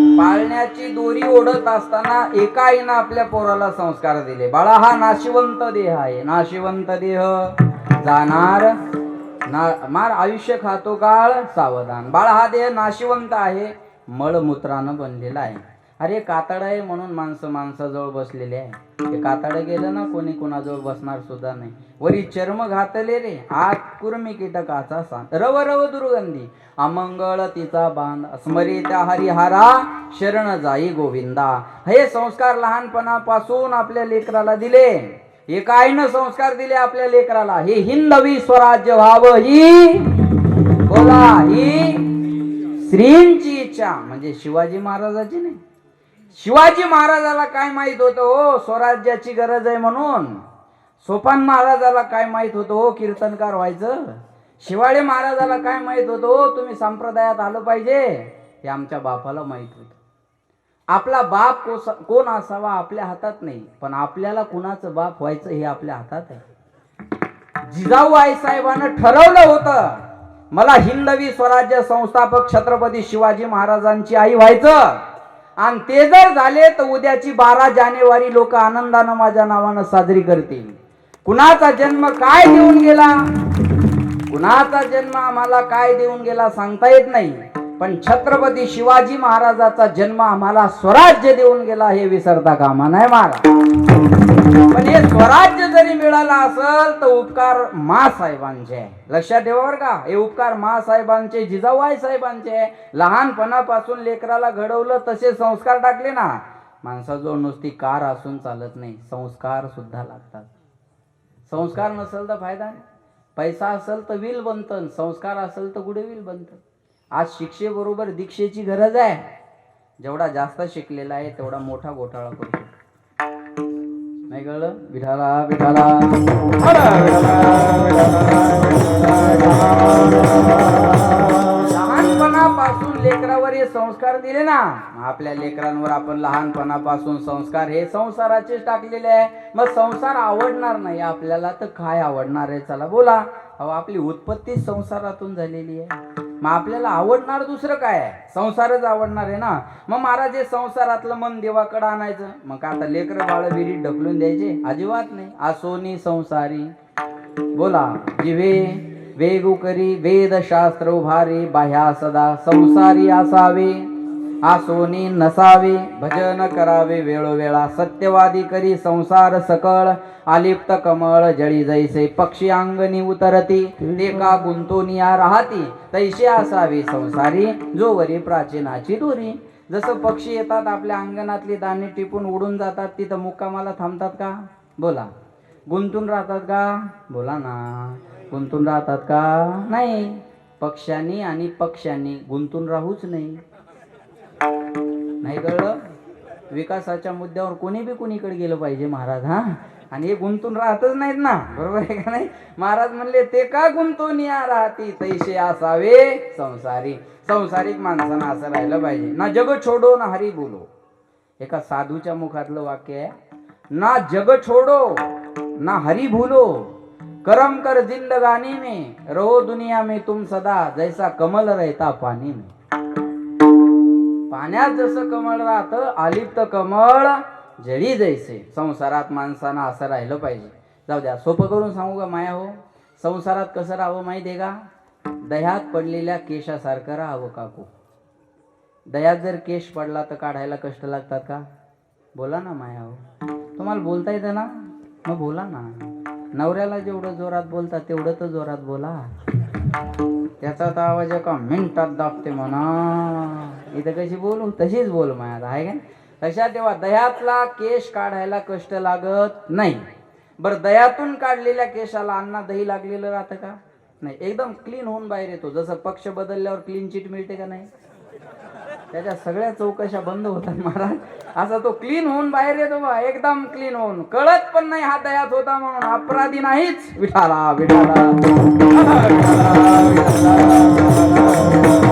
पाळण्याची दोरी ओढत असताना एका आईनं आपल्या पोराला संस्कार दिले. बाळा हा नाशिवंत देह आहे. नाशिवंत देह. जाणार ना मार आयुष्य खातो काळ सावधान. बाळा हा देह नाशिवंत आहे. मळमूत्रानं बनलेला आहे. अरे कातड आहे म्हणून माणसं माणसाजवळ बसलेले आहे. ते कातड गेलं ना कोणी कोणाजवळ बसणार सुद्धा नाही. वरी चर्म घातले रे आत कुर्मी कीटकाचा सांग. रव रव दुर्गंधी अमंगळ तिचा बांध स्मरित्या हरिहारा शरण जाई गोविंदा. हे संस्कार लहानपणापासून आपल्या लेकराला दिले. हे आईनं संस्कार दिले आपल्या लेकराला. हे हिंदवी स्वराज्य व्हावं ही बोला. ही श्रींची इच्छा. म्हणजे शिवाजी महाराजाची नाही. शिवाजी महाराजाला काय माहीत होतं हो? स्वराज्याची गरज आहे म्हणून. सोपान महाराजाला काय माहीत होतं हो? कीर्तनकार व्हायचं? शिवाळे महाराजाला काय माहीत होतं हो? तुम्ही संप्रदायात आलं पाहिजे? हे आमच्या बापाला माहीत होतं. आपला बाप कोण असावा आपल्या हातात नाही पण आपल्याला कुणाचं बाप व्हायचं हे आपल्या हातात आहे. जिजाऊ आई साहेबांना ठरवलं होतं मला हिंदवी स्वराज्य संस्थापक छत्रपती शिवाजी महाराजांची आई व्हायचं. आणि ते जर झाले तर उद्याची बारा जानेवारी लोक आनंदानं माझ्या नावानं साजरी करतील. कुणाचा जन्म काय देऊन गेला? कुणाचा जन्म आम्हाला काय देऊन गेला सांगता येत नाही. पण छत्रपती शिवाजी महाराजाचा जन्म आम्हाला स्वराज्य देऊन गेला हे विसरता कामा नाही महाराज. पण हे स्वराज्य जरी मिळालं असेल तर उपकार मा साहेबांचे. लक्षात ठेवा बरं का हे उपकार मा साहेबांचे जिजाऊ साहेबांचे. लहानपणापासून लेकराला घडवलं तसे संस्कार टाकले ना. माणसाजवळ नुसती कार असून चालत नाही संस्कार सुद्धा लागतात. संस्कार नसेल तर फायदा नाही. पैसा असेल तर विल बनतं संस्कार असेल तर कुठे विल बनतं? आज शिक्षेबरोबर दीक्षेची गरज आहे. जेवढा जास्त शिकलेला आहे तेवढा मोठा घोटाळा करतो नाही कळलं? विठाला विठाला लहानपणापासून लेकरावर हे संस्कार दिले ना. आपल्या लेकरांवर आपण लहानपणापासून संस्कार हे संसाराचेच टाकलेले आहे. मग संसार आवडणार नाही आपल्याला तर काय आवडणार आहे? चला बोला. अहो आपली उत्पत्ती संसारातून झालेली आहे. मग आपल्याला आवडणार दुसरं काय? आहे संसारच आवडणार आहे ना? मग महाराज हे संसारातलं मन देवाकडे आणायचं. मग आता लेकरं बाळ विहिरीत ढकलून द्यायचे? अजिबात नाही. आसोनी संसारी. बोला. जिवे वेगुकरी वेद शास्त्र उभारे बाह्या सदा संसारी असावे. आसोनी नसावी भजन करावे वेळोवेळा सत्यवादी करी संसार सकळ आलिप्त कमळ जळी जैसे पक्षी अंगणी उतरती. ते का गुंतोनिया राहती तैसे असावी संसारी जोवरी प्राचीनाची दोरी. जसं पक्षी येतात आपल्या अंगणातली दाणे टिपून उडून जातात तिथं मुक्कामाला थांबतात का? बोला. गुंतून राहतात का? बोला ना. गुंतून राहतात का? नाही. पक्ष्यांनी आणि पक्ष्यांनी गुंतून राहूच नाही. नाही कळलं? विकासाच्या मुद्द्यावर कोणी बी कोणीकडे गेलं पाहिजे महाराज हा? आणि हे गुंतून राहतच नाहीत ना बरोबर आहे का नाही? महाराज म्हणले ते का गुंतून या राहती? तैसे असावे संसारी. संसारिक माणसानं असं राहिलं पाहिजे. ना जग छोडो ना हरी बोलो. एका साधूच्या मुखातलं वाक्य आहे ना जग छोडो ना हरी भूलो करम कर जिंदगानी में रहो दुनिया में तुम सदा. जैसा कमल रहता पानी में. पाण्यात जसं कमळ राहतं आलिप्त कमळ जळी जायचे. संसारात माणसानं असं राहिलं पाहिजे. जाऊ द्या सोपं करून सांगू का माया हो? संसारात कसं राहावं माहिती आहे का? दह्यात पडलेल्या केशासारखं राहावं काकू. दह्यात जर केश पडला तर काढायला कष्ट लागतात का? बोला ना माया हो. तुम्हाला बोलता येतं ना? मग बोला ना. नवऱ्याला जेवढं जोरात बोलता तेवढं तर जोरात बोला. त्याचा तर आवाज एका मिनटात दाबते म्हणा. इथं कशी बोलू? तशीच बोल माया आहे का तशा तेव्हा दह्यातला केश काढायला कष्ट लागत नाही. बरं दह्यातून काढलेल्या केशाला अन्ना दही लागलेलं राहतं का? नाही एकदम क्लीन होऊन बाहेर येतो. जसं पक्ष बदलल्यावर क्लीन चिट मिळते का नाही? त्याच्या सगळ्या चौकशा बंद होतात महाराज. असा तो क्लीन होऊन बाहेर येतो बा एकदम क्लीन होऊन. कळत पण नाही हा दयात होता म्हणून. अपराधी नाहीच. विठाला विठाला.